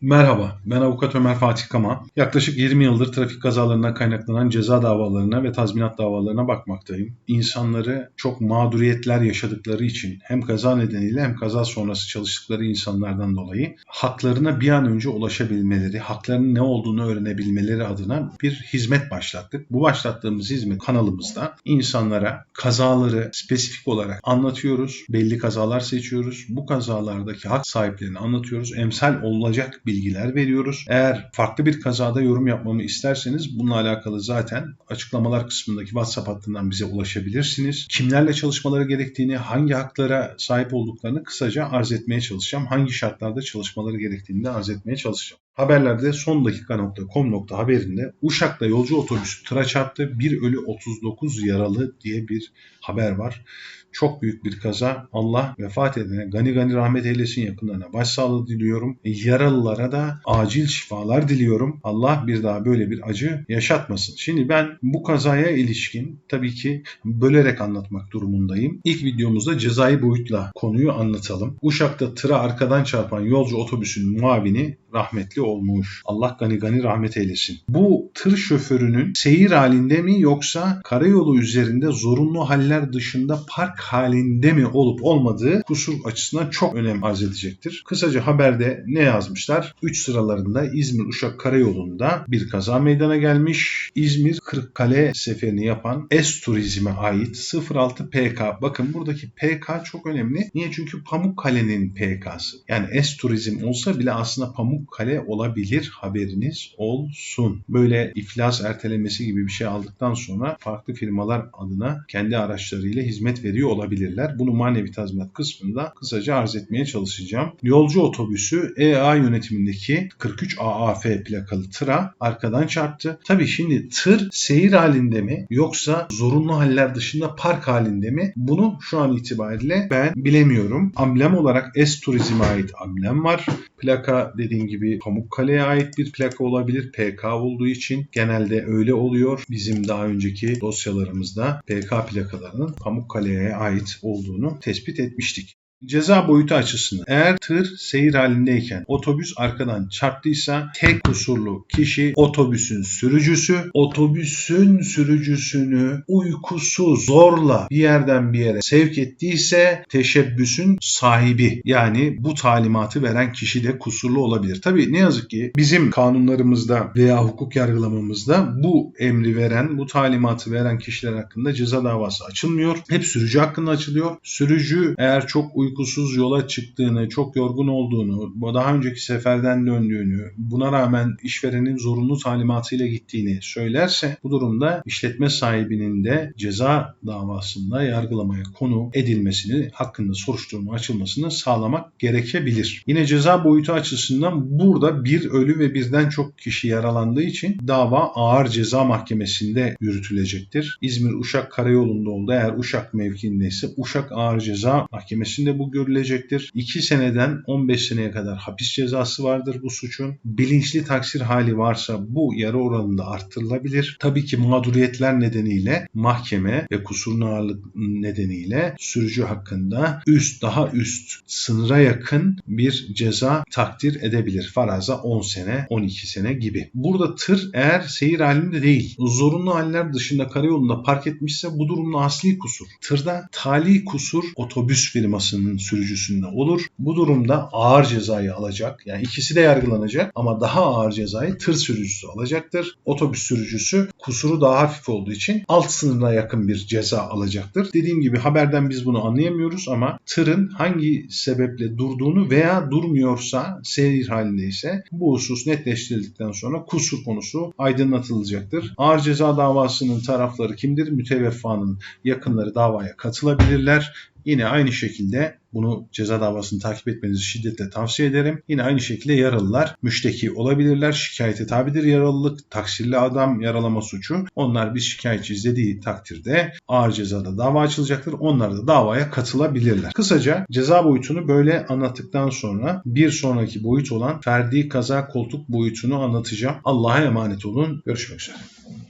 Merhaba, ben avukat Ömer Fatih Kama. Yaklaşık 20 yıldır trafik kazalarından kaynaklanan ceza davalarına ve tazminat davalarına bakmaktayım. İnsanları çok mağduriyetler yaşadıkları için hem kaza nedeniyle hem kaza sonrası çalıştıkları insanlardan dolayı haklarına bir an önce ulaşabilmeleri, haklarının ne olduğunu öğrenebilmeleri adına bir hizmet başlattık. Bu başlattığımız hizmet kanalımızda insanlara kazaları spesifik olarak anlatıyoruz. Belli kazalar seçiyoruz. Bu kazalardaki hak sahiplerini anlatıyoruz. Emsal olacak bilgiler veriyoruz. Eğer farklı bir kazada yorum yapmamı isterseniz bununla alakalı zaten açıklamalar kısmındaki WhatsApp hattından bize ulaşabilirsiniz. Kimlerle çalışmaları gerektiğini, hangi haklara sahip olduklarını kısaca arz etmeye çalışacağım. Hangi şartlarda çalışmaları gerektiğini de arz etmeye çalışacağım. Haberlerde son dakika.com haberinde Uşak'ta yolcu otobüsü tıra çarptı. 1 ölü 39 yaralı diye bir haber var. Çok büyük bir kaza. Allah vefat edene gani gani rahmet eylesin yakınlarına başsağlığı diliyorum. Yaralılara da acil şifalar diliyorum. Allah bir daha böyle bir acı yaşatmasın. Şimdi ben bu kazaya ilişkin tabii ki bölerek anlatmak durumundayım. İlk videomuzda cezai boyutla konuyu anlatalım. Uşak'ta tıra arkadan çarpan yolcu otobüsün muavini rahmetli olmuş. Allah gani gani rahmet eylesin. Bu tır şoförünün seyir halinde mi yoksa karayolu üzerinde zorunlu haller dışında park halinde mi olup olmadığı kusur açısından çok önem arz edecektir. Kısaca haberde ne yazmışlar? 3 sıralarında İzmir-Uşak karayolunda bir kaza meydana gelmiş. İzmir Kırıkkale seferini yapan S Turizm'e ait 06 PK. Bakın buradaki PK çok önemli. Niye? Çünkü Pamukkale'nin PK'sı. Yani S Turizm olsa bile aslında Pamukkale olabilir haberiniz olsun. Böyle iflas ertelemesi gibi bir şey aldıktan sonra farklı firmalar adına kendi araçlarıyla hizmet veriyor olabilirler. Bunu manevi tazminat kısmında kısaca arz etmeye çalışacağım. Yolcu otobüsü EA yönetimindeki 43 AAF plakalı tıra arkadan çarptı. Tabii şimdi tır seyir halinde mi yoksa zorunlu haller dışında park halinde mi? Bunu şu an itibariyle ben bilemiyorum. Amblem olarak S Turizm'e ait amblem var. Plaka dediğim gibi Pamukkale'ye ait bir plaka olabilir. PK olduğu için genelde öyle oluyor. Bizim daha önceki dosyalarımızda PK plakalarının Pamukkale'ye ait olduğunu tespit etmiştik. Ceza boyutu açısından eğer tır seyir halindeyken otobüs arkadan çarptıysa tek kusurlu kişi otobüsün sürücüsü, otobüsün sürücüsünü uykusuz zorla bir yerden bir yere sevk ettiyse teşebbüsün sahibi yani bu talimatı veren kişi de kusurlu olabilir. Tabii ne yazık ki bizim kanunlarımızda veya hukuk yargılamamızda bu emri veren, bu talimatı veren kişiler hakkında ceza davası açılmıyor. Hep sürücü hakkında açılıyor. Sürücü eğer çok uykusuz yola çıktığını, çok yorgun olduğunu, daha önceki seferden döndüğünü, buna rağmen işverenin zorunlu talimatıyla gittiğini söylerse bu durumda işletme sahibinin de ceza davasında yargılamaya konu edilmesini, hakkında soruşturma açılmasını sağlamak gerekebilir. Yine ceza boyutu açısından burada bir ölü ve birden çok kişi yaralandığı için dava ağır ceza mahkemesinde yürütülecektir. İzmir Uşak Karayolu'nda oldu. Eğer Uşak mevkiindeyse Uşak Ağır Ceza Mahkemesi'nde bu görülecektir. 2 seneden 15 seneye kadar hapis cezası vardır bu suçun. Bilinçli taksir hali varsa bu yarı oranında arttırılabilir. Tabii ki mağduriyetler nedeniyle mahkeme ve kusurun ağırlık nedeniyle sürücü hakkında üst daha üst sınıra yakın bir ceza takdir edebilir. Faraza 10 sene, 12 sene gibi. Burada tır eğer seyir halinde değil, zorunlu haller dışında karayolunda park etmişse bu durumda asli kusur. Tırda tali kusur otobüs firmasının sürücüsünde olur. Bu durumda ağır cezayı alacak. Yani ikisi de yargılanacak ama daha ağır cezayı tır sürücüsü alacaktır. Otobüs sürücüsü kusuru daha hafif olduğu için alt sınırına yakın bir ceza alacaktır. Dediğim gibi haberden biz bunu anlayamıyoruz ama tırın hangi sebeple durduğunu veya durmuyorsa seyir halindeyse bu husus netleştirildikten sonra kusur konusu aydınlatılacaktır. Ağır ceza davasının tarafları kimdir? Müteveffanın yakınları davaya katılabilirler. Yine aynı şekilde bunu ceza davasını takip etmenizi şiddetle tavsiye ederim. Yine aynı şekilde yaralılar müşteki olabilirler. Şikayete tabidir yaralılık, taksirli adam yaralama suçu. Onlar bir şikayetçi izlediği takdirde ağır cezada dava açılacaktır. Onlar da davaya katılabilirler. Kısaca ceza boyutunu böyle anlattıktan sonra bir sonraki boyut olan ferdi kaza koltuk boyutunu anlatacağım. Allah'a emanet olun. Görüşmek üzere.